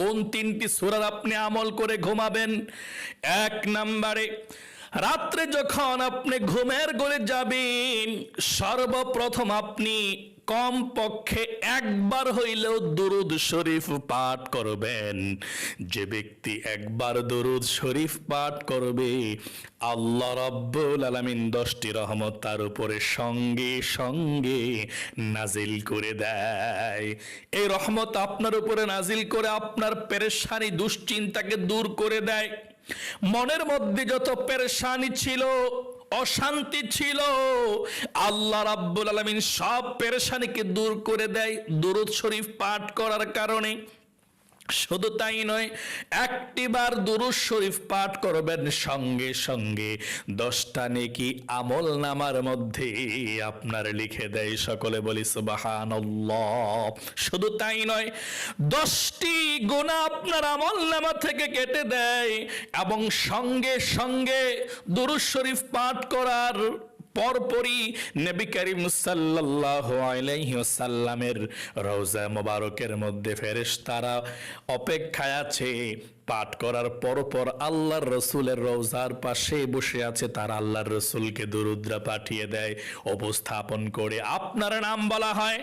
কোন তিনটি সুরার আপনি আমল করে ঘুমাবেন? এক নাম্বারে, রাত্রে যখন আপনি ঘুমের গলে যাবেন, সর্বপ্রথম আপনি কম পক্ষে একবার হইলেও দুরুদ শরীফ পাঠ করবেন। যে ব্যক্তি একবার দুরুদ শরীফ পাঠ করবে, আল্লাহ রব্বুল আলামিন দশটি রহমত তার উপরে সঙ্গে সঙ্গে নাজিল করে দেয়। এই রহমত আপনার উপরে নাজিল করে আপনার পেরেশানি, দুশ্চিন্তাকে দূর করে দেয়। মনের মধ্যে যত পেরেশানি ছিল অশান্তি ছিল। আল্লাহ রাব্বুল আলমিন সব পেরেশানিকে দূর করে দেয়। দুরুদ শরীফ পাঠ করার কারণে। শুধু তাই নয়, একটিবার দুরুদ শরীফ পাঠ করবেন সঙ্গে সঙ্গে। দশটা নেকি আমল নামার মধ্যে আপনার লিখে দেয় সকলে বলি সুবহানাল্লাহ। শুধু তাই নয়, দশটি গুণা আপনার আমল নামা থেকে কেটে দেয় এবং সঙ্গে সঙ্গে দুরুদ শরীফ পাঠ করার পরপরই নবী করিম সাল্লাল্লাহু আলাইহি ওয়াসাল্লামের রওজা মোবারকের মধ্যে ফেরেশতারা অপেক্ষায় আছে। পাঠ করার পরপর আল্লাহর রসুলের রওজার পাশে বসে আছে, তার আল্লাহর রসুলকে দুরুদ্রা পাঠিয়ে দেয়, উপস্থাপন করে আপনার নাম বলা হয়,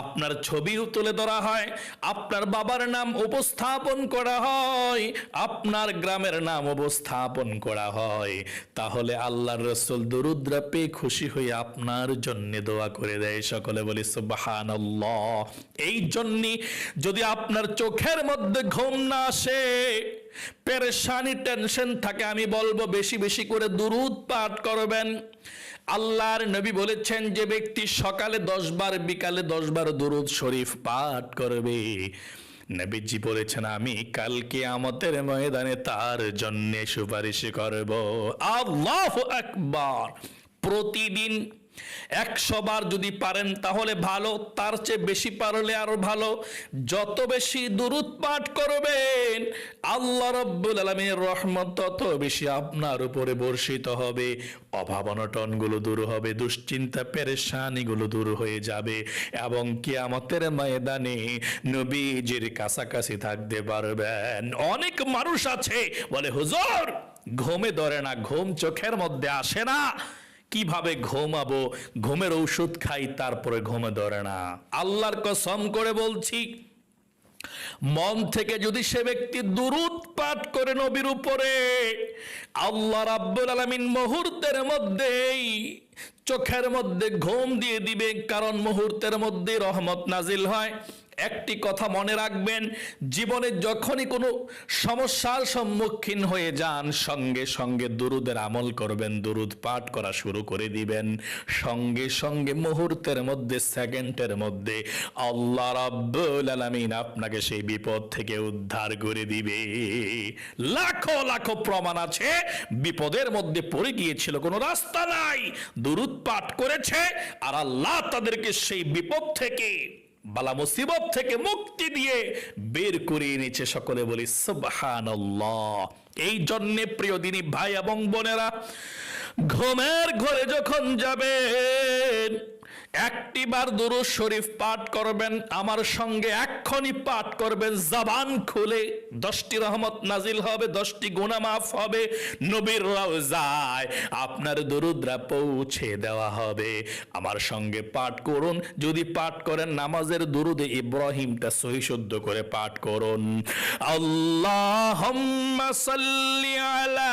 আপনার ছবিও তুলে ধরা হয়, আপনার বাবার নাম উপস্থাপন করা হয়, আপনার গ্রামের নাম উপস্থাপন করা হয়। তাহলে আল্লাহর রসুল দুরুদ্রা পেয়ে খুশি হয়ে আপনার জন্য দোয়া করে দেয়। সকলে বলি, সুবহানাল্লাহ। এই জন্য যদি আপনার চোখের মধ্যে ঘুম না আসে পেরেশানি টেনশন থাকে, আমি বলব বেশি বেশি করে দুরুদ পাঠ করবেন। আল্লাহর নবী বলেছেন, যে ব্যক্তি সকালে দশ বার বিকালে দশ বার দুরুদ শরীফ পাঠ করবে। নবীজি বলেছেন, আমি কালকে আমতের ময়দানে তার জন্য সুপারিশ করব। আল্লাহ আকবার। প্রতিদিন একশো বার যদি পারেন তাহলে ভালো, তার চেয়ে বেশি পারলে আরও ভালো। যত বেশি দুরুদ পাঠ করবেন, আল্লাহ রব্বুল আলমীর রহমত তত বেশি আপনার উপরে বর্ষিত হবে। অভাব অনটনগুলো দূর হবে, দুশ্চিন্তা, পেরেশানিগুলো দূর হয়ে যাবে এবং কিয়ামতের ময়দানে নবীজির কাছাকাছি থাকতে পারবেন। অনেক মানুষ আছে, বলে, হুজুর, ঘুমে ধরে না, ঘুম চোখের মধ্যে আসে না। কীভাবে ঘুমাবো? ঘুমের ঔষধ খাই, তারপরে ঘুমে ধরে না। আল্লাহর কসম করে বলছি, মন থেকে যদি সে ব্যক্তি দুরুদ পাঠ করে নবীর উপরে, আল্লাহ রাব্বুল আলামিন মুহূর্তের মধ্যেই চোখের মধ্যে ঘুম দিয়ে দিবে, কারণ মুহূর্তের মধ্যে রহমত নাজিল হয়। একটি কথা মনে রাখবেন, জীবনে যখনই কোনো সমস্যার সম্মুখীন হয়ে যান, সঙ্গে সঙ্গে দুরুদের আমল করবেন, দুরুদ পাঠ করা শুরু করে দিবেন। সঙ্গে সঙ্গে মুহূর্তের মধ্যে, সেকেন্ডের মধ্যে আল্লাহ রাব্বুল আলামিন আপনাকে সেই বিপদ থেকে উদ্ধার করে দিবে। লাখো লাখো প্রমাণ আছে, বিপদের মধ্যে পড়ে গিয়েছিল, কোনো রাস্তা নাই। দুরুদ পাঠ করেছে আর আল্লাহ তাদেরকে সেই বিপদ থেকে, বালা মুসিবত থেকে মুক্তি দিয়ে বের করে এনেছে সকলে বলি সুবহান এই জন্যে প্রিয় দিনী ভাই এবং বোনেরা, ঘুমের ঘরে যখন যাবেন একটিবার দুরুদ শরীফ পাঠ করবেন, আমার সঙ্গে এক্ষণি পাঠ করবেন, জবান খুলে দশটি রহমত নাজিল হবে, দশটি গুণা মাফ হবে, নবীর রওজায় আপনার দরুদ্রা পৌঁছে দেওয়া হবে। আমার সঙ্গে পাঠ করুন, যদি পাঠ করেন নামাজের দুরুদে ইব্রাহিমটা সহি শুদ্ধ করে পাঠ করুন। আল্লাহ আলা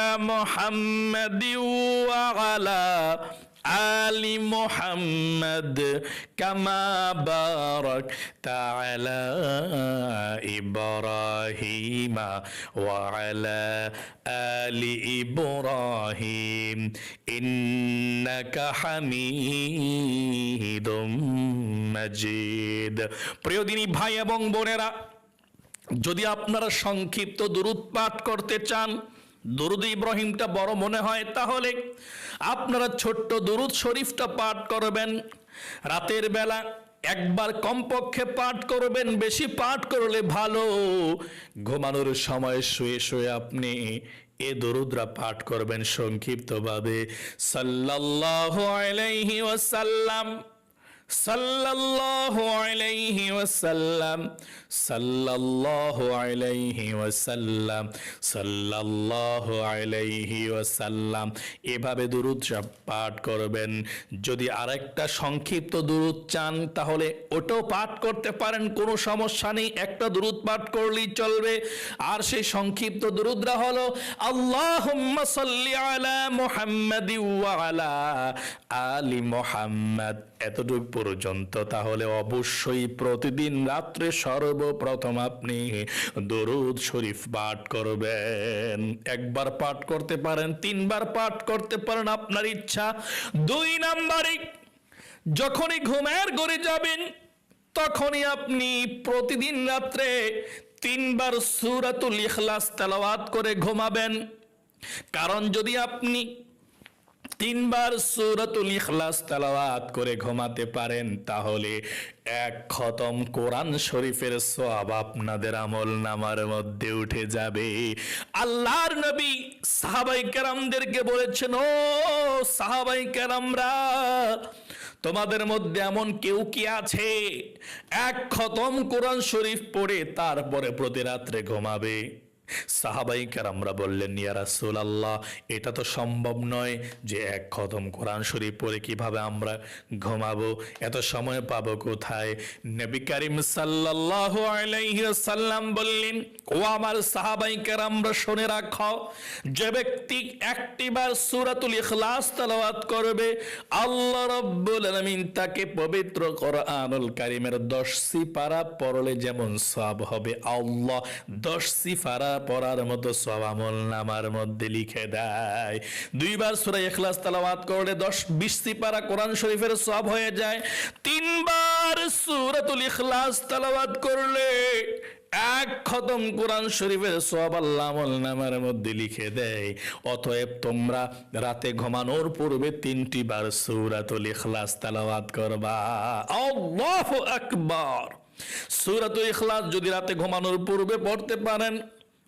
محمد وعلى آل محمد كما باركت على إبراهيم وعلى آل إبراهيم إنك حميد مجيد প্রিয় দিনী ভাই এবং বোনেরা যদি আপনারা সংক্ষিপ্ত দুরুদ পাঠ করতে চান দুরুদ ইব্রাহিমটা বড় মনে হয়, তাহলে আপনারা ছোট্ট দরুদ শরীফটা পাঠ করবেন। রাতের বেলা একবার কমপক্ষে পাঠ করবেন, বেশি পাঠ করলে ভালো। ঘুমানোর সময় শুয়ে শুয়ে আপনি এ দরুদরা পাঠ করবেন সংক্ষিপ্তভাবে। সাল্লাল্লাহু আলাইহি ওয়াসাল্লাম, সাল্লাল্লাহু আলাইহি ওয়াসাল্লাম সাল্লাল্লাহু আলাইহি ওয়াসাল্লাম, সাল্লাল্লাহু আলাইহি ওয়াসাল্লাম, এভাবে দুরূদ পাঠ করবেন। যদি আরেকটা সংক্ষিপ্ত দুরূদ চান, তাহলে ওটাও পাঠ করতে পারেন, কোনো সমস্যা নেই। একটা দুরূদ পাঠ করলেই চলবে। আর সেই সংক্ষিপ্ত দুরূদরা হলো, আল্লাহুম্মা সাল্লি আলা মুহাম্মাদি ওয়া আলা আলি মুহাম্মাদ। এতটুকু পর্যন্ত, তাহলে অবশ্যই প্রতিদিন রাত্রে সর্বপ্রথম আপনি দরুদ শরীফ পাঠ করবেন। একবার পাঠ করতে পারেন, তিনবার পাঠ করতে পারেন, আপনার ইচ্ছা। দুই নাম্বারে, যখনই ঘুমের ঘরে যাবেন, তখনই আপনি প্রতিদিন রাত্রে তিনবার সুরাতুল ইখলাস তেলাওয়াত করে ঘুমাবেন। কারণ যদি আপনি তিনবার সূরাতুল ইখলাস তেলাওয়াত করে ঘুমাতে পারেন, তাহলে এক খতম কোরআন শরীফের সওয়াব আপনাদের আমল নামার মধ্যে উঠে যাবে। আল্লাহর নবী সাহাবাই কেরামদেরকে বলেছেন, ও সাহাবাই কেরামরা, তোমাদের মধ্যে এমন কেউ কি আছে? এক খতম কোরআন শরীফ পড়ে তারপরে প্রতি রাত্রে ঘুমাবে। সাহাবাই আমরা বললেন, ইয়া রাসূল আল্লাহ এটা তো সম্ভব নয় যে এক খতম কোরআন শরীফ পড়ে কীভাবে আমরা ঘুমাবো, এত সময় পাবো কোথায়? নবী করিম সাল্লাম বললেন, ও আমার সাহাবাই আমরা শুনে রাখো, যে ব্যক্তি একটিবার সূরাতুল ইখলাস তেলাওয়াত করবে, আল্লাহ রাব্বুল আলামিন তাকে পবিত্র কোরআনুল কারীমের 10 সিপারা পড়লে যেমন সওয়াব হবে, আল্লাহ 10 সিপারা পড়ার মতো সব আমল নামার মধ্যে লিখে দেয়। দুইবার সূরা তেলাওয়াত করলে 10 20 সিপারা কোরআন শরীফের সব হয়ে যায়। তিনবার সূরাতুল ইখলাস করলে এক খতম কোরআন শরীফের সব আল্লাহ মধ্যে লিখে দেয়। অতএব তোমরা রাতে ঘুমানোর পূর্বে তিনটি বার সূরাতুল ইখলাস তেলাওয়াত করবা। আল্লাহু আকবার! সূরাতুল ইখলাস যদি রাতে ঘুমানোর পূর্বে পড়তে পারেন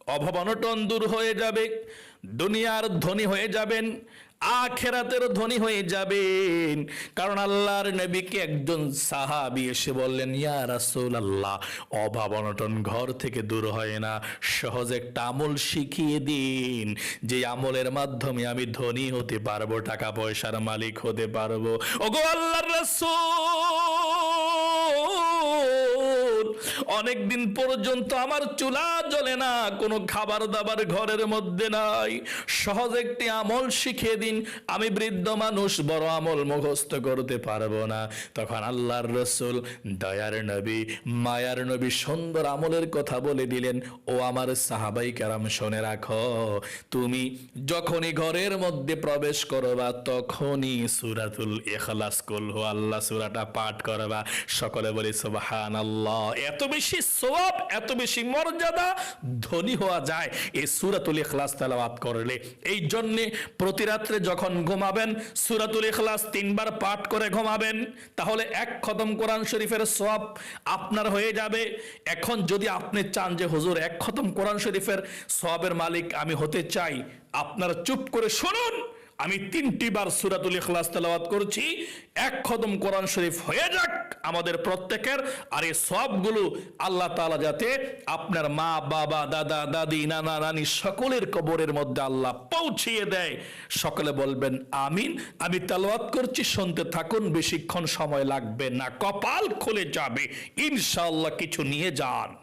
অভাব অনটন দূর হয়ে যাবে, দুনিয়ার ধনী হয়ে যাবেন, আখেরাতের ধনী হয়ে যাবেন। কারণ আল্লাহর নবীকে একজন সাহাবি এসে বললেন, ইয়া রাসূল আল্লাহ অভাব অনটন ঘর থেকে দূর হয় না, সহজ একটা আমল শিখিয়ে দিন। যে আমলের মাধ্যমে আমি ধনী হতে পারব, টাকা পয়সার মালিক হতে পারব। ওগো আল্লাহর রাসূল! অনেক দিন পর্যন্ত আমার চুলা জ্বলে না, কোনো খাবার দাবার ঘরের মধ্যে নাই। সহজ একটি আমল শিখিয়ে দিন, আমি বৃদ্ধ মানুষ, বড় আমল মুখস্থ করতে পারব না। তখন আল্লাহর রসুল দয়ার নবী, মায়ার নবী সুন্দর আমলের কথা বলে দিলেন, ও আমার সাহাবাই কারাম, শোনে রাখো, তুমি যখনই ঘরের মধ্যে প্রবেশ করবা, তখনই সুরাতুল ইখলাস করল আল্লাহ সুরাটা পাঠ করবা। সকলে বলি সুবহান আল্লাহ এত বেশি সওয়াব, এত বেশি মর্যাদা ধনী হওয়া যায়। এই সুরাতুল ইখলাস তেলাওয়াত করলে। এই জন্য প্রতি রাত্রে যখন ঘুমাবেন, সুরাতুল ইখলাস তিনবার পাঠ করে ঘুমাবেন, তাহলে এক খতম কোরআন শরীফের সওয়াব আপনার হয়ে যাবে। এখন যদি আপনি চান যে, হুজুর, এক খতম কোরআন শরীফের সওয়াবের মালিক আমি হতে চাই, আপনারা চুপ করে শুনুন। আমি তিনটি বার সুরাতুল ইখলাস তেলাওয়াত করছি। এক খতম কোরআন শরীফ হয়ে যাক আমাদের প্রত্যেকের, আর এই সবগুলো আল্লাহ তাআলা যাতে আপনার মা, বাবা, দাদা, দাদি, নানা নানি সকলের কবরের মধ্যে আল্লাহ পৌঁছিয়ে দেয়। সকলে বলবেন, আমিন। আমি তেলাওয়াত করছি, শুনতে থাকুন, বেশিক্ষণ সময় লাগবে না, কপাল খুলে যাবে। ইনশাল্লাহ কিছু নিয়ে যান।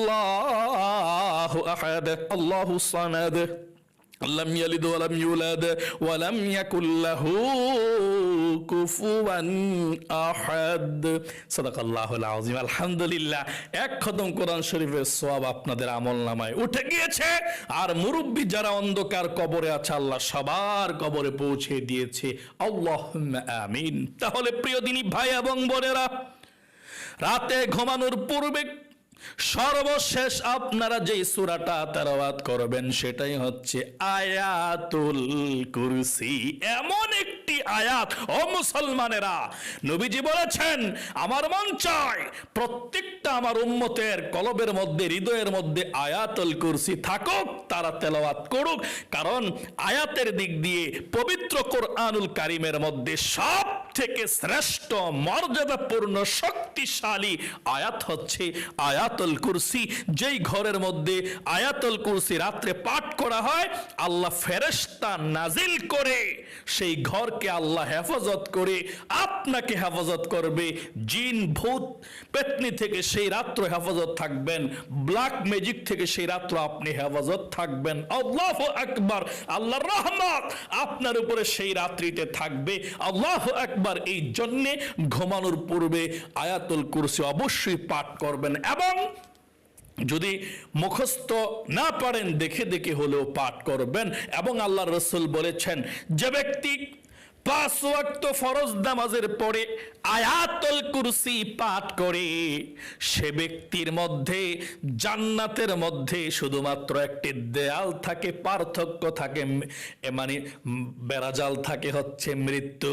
أحد الله الصمد لم يلد ولم يولد ولم يكن له كفوا أحد صدق الله العظيم الحمد لله এক খতম কোরআন শরীফের সওয়াব আপনাদের আমল নামায় উঠে গিয়েছে আর মুরব্বী যারা অন্ধকার কবরে আছে আল্লাহ সবার কবরে পৌঁছে দিয়েছে আল্লাহ আমিন তাহলে প্রিয় দিনী ভাই এবং বোনেরা রাতে ঘুমানোর পূর্বে সর্বশেষ আপনারা যে সুরাটা তেলাওয়াত করবেন সেটাই হচ্ছে আয়াতুল কুরসি। এমন একটি আয়াত, ও মুসলমানেরা, নবীজি বলেছেন, আমার মন চায় প্রত্যেকটা আমার উম্মতের কলবের মধ্যে, হৃদয়ের মধ্যে আয়াতুল কুরসি থাকুক, তারা তেলাওয়াত করুক। কারণ আয়াতের দিক দিয়ে পবিত্র কোরআনুল কারিমের মধ্যে সব থেকে শ্রেষ্ঠ, মর্যাদাপূর্ণ, শক্তিশালী আয়াত হচ্ছে আয়াতুল কুরসি। যেই ঘরের মধ্যে আয়াতুল কুরসি রাত্রে পাঠ করা হয়, আল্লাহ ফেরেশতা নাজিল করে। সেই ঘরকে আল্লাহ হেফাজত করে, আপনাকে হেফাজত করবে। জিন, ভূত, পেতনি থেকে সেই রাত্র হেফাজত থাকবেন। ব্ল্যাক ম্যাজিক থেকে সেই রাত্র আপনি হেফাজত থাকবেন। আল্লাহ আকবার, আল্লাহর রহমত আপনার উপরে সেই রাত্রিতে থাকবে। আল্লাহ একবার এই জন্যে ঘুমানোর পূর্বে আয়াতুল কুরসি অবশ্যই পাঠ করবেন এবং যদি মুখস্থ না পারেন, দেখে দেখে হলেও পাঠ করবেন। এবং আল্লাহ রসুল বলেছেন, যে ব্যক্তি পাঁচ ওয়াক্ত ফরজ নামাজের পরে আয়াতুল কুরসি পাঠ করে, সে ব্যক্তির মধ্যে, জান্নাতের মধ্যে শুধুমাত্র একটি দেয়াল থাকে, পার্থক্য থাকে মানে বেড়াজাল থাকে, হচ্ছে মৃত্যু।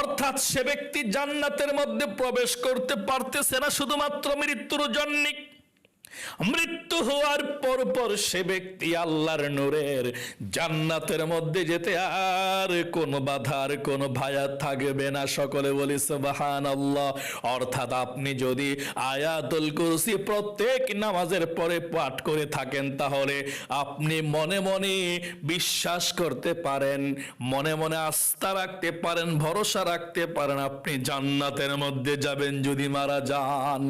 অর্থাৎ সে ব্যক্তি জান্নাতের মধ্যে প্রবেশ করতে পারতেছে না শুধুমাত্র মৃত্যুর জন্যে। মৃত্যু হওয়ার পর পর সে ব্যক্তি আল্লাহর নূরের জান্নাতের মধ্যে যেতে আর কোনো বাধার কোনো ভায়া থাকবে না। সকলে বলি সুবাহান আল্লাহ অর্থাৎ আপনি যদি আয়াতুল কুরসি প্রত্যেক নামাজের পরে পাঠ করে থাকেন, তাহলে আপনি মনে মনে বিশ্বাস করতে পারেন, মনে মনে আস্থা রাখতে পারেন, ভরসা রাখতে পারেন, আপনি জান্নাতের মধ্যে যাবেন যদি মারা যান।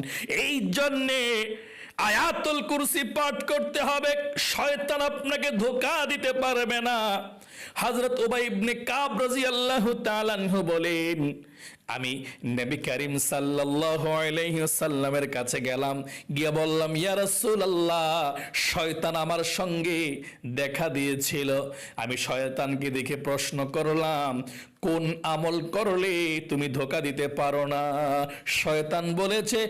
এই জন্যে আয়াতুল কুরসি পাঠ করতে হবে, শয়তান আপনাকে ধোকা দিতে পারবে না। হযরত উবাই ইবনে কাব রাদিয়াল্লাহু তাআলা বলেন আমি নবী করিম সাল্লাল্লাহু আলাইহি সাল্লামের কাছে গেলাম, গিয়ে বললাম, ইয়া রাসূলুল্লাহ, শয়তান আমার সঙ্গে দেখা দিয়েছিল। আমি শয়তানকে দেখে প্রশ্ন করলাম, কোন আমল করলে তুমি ধোকা দিতে পারো না? শয়তান বলেছে,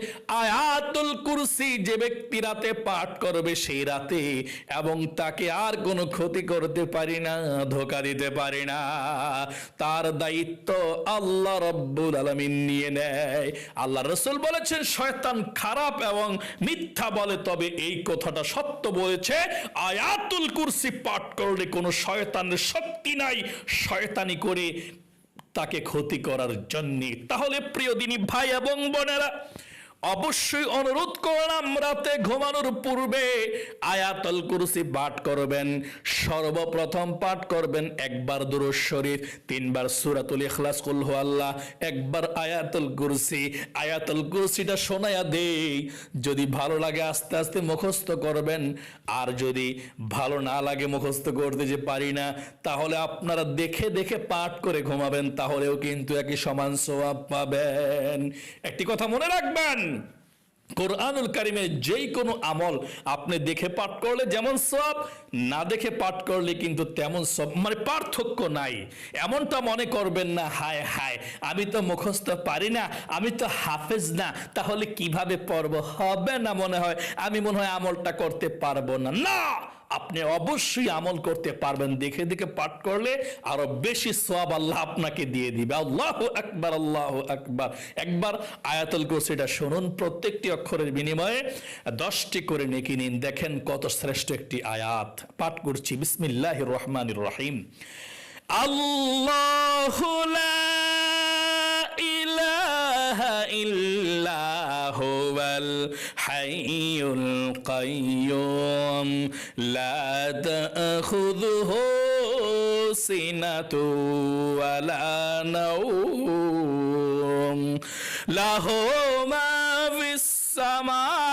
আয়াতুল কুরসি, যে ব্যক্তি রাতে পাঠ করবে সেই রাতে, এবং তাকে আর কোনো ক্ষতি করতে পারি না, ধোকা দিতে পারি না। তার দায়িত্ব আল্লাহ রব্বুল আলমিন নিয়ে নেয়। আল্লাহ রসুল বলেছেন, শয়তান খারাপ এবং মিথ্যা বলে, তবে এই কথাটা সত্য বলেছে। আয়াতুল কুরসি পাঠ করলে কোনো শয়তানের শক্তি নাই। শয়তানি করে তাকে ক্ষতি করার জন্যে। তাহলে প্রিয় দিনী ভাই এবং বোনেরা অবশ্যই অনুরোধ করলাম রাতে ঘুমানোর পূর্বে আয়াতল কুরসি পাঠ করবেন। সর্বপ্রথম পাঠ করবেন একবার দুরুদ শরীফ, তিনবার সূরাতুল ইখলাস, কুল আল্লাহ, একবার আয়াতুল কুরসি। আয়াতুল কুরসিটা শোনায়া দেই, যদি ভালো লাগে আস্তে আস্তে মুখস্থ করবেন, আর যদি ভালো না লাগে মুখস্থ করতে যে পারি না, তাহলে আপনারা দেখে দেখে পাঠ করে ঘুমাবেন, তাহলেও কিন্তু একই সমান সোয়াব পাবেন। একটি কথা মনে রাখবেন কোরআনুল কারিমের যেই কোনো আমল আপনি দেখে পাঠ করলে যেমন সব না দেখে পাঠ করলে কিন্তু তেমন সব মানে পার্থক্য নাই। এমনটা মনে করবেন না, হায় হায়, আমি তো মুখস্থ পারি না, আমি তো হাফেজ না, তাহলে কীভাবে পড়ব? হবে না মনে হয়, আমি মনে হয় আমলটা করতে পারব না। না! আপনি অবশ্যই আমল করতে পারবেন। দেখে দেখে পাঠ করলে আরও বেশি সব আল্লাহ আপনাকে দিয়ে দিবে। আল্লাহ একবার আল্লাহ একবার একবার আয়াতল কুরসিটা শুনুন, প্রত্যেকটি অক্ষরের বিনিময়ে দশটি করে নেকি নিন। দেখেন কত শ্রেষ্ঠ একটি আয়াত। পাঠ করছি বিসমিল্লাহ রহমান রহিম। আল্লাহ ইলাহা ইল্লা الحي القيوم. لا تأخذه سنة ولا نوم. له ما في السماوات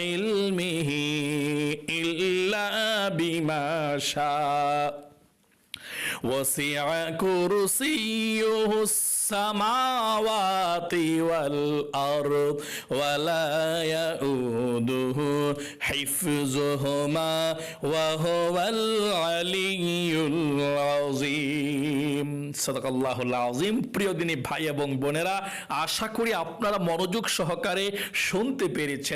بما شاء وسع كرسيه السماوات والأرض ولا يؤوده حفظهما وهو العلي العظيم صدق الله العظيم প্রিয় দিনী ভাই এবং বোনেরা আশা করি আপনারা মনোযোগ সহকারে শুনতে পেরেছেন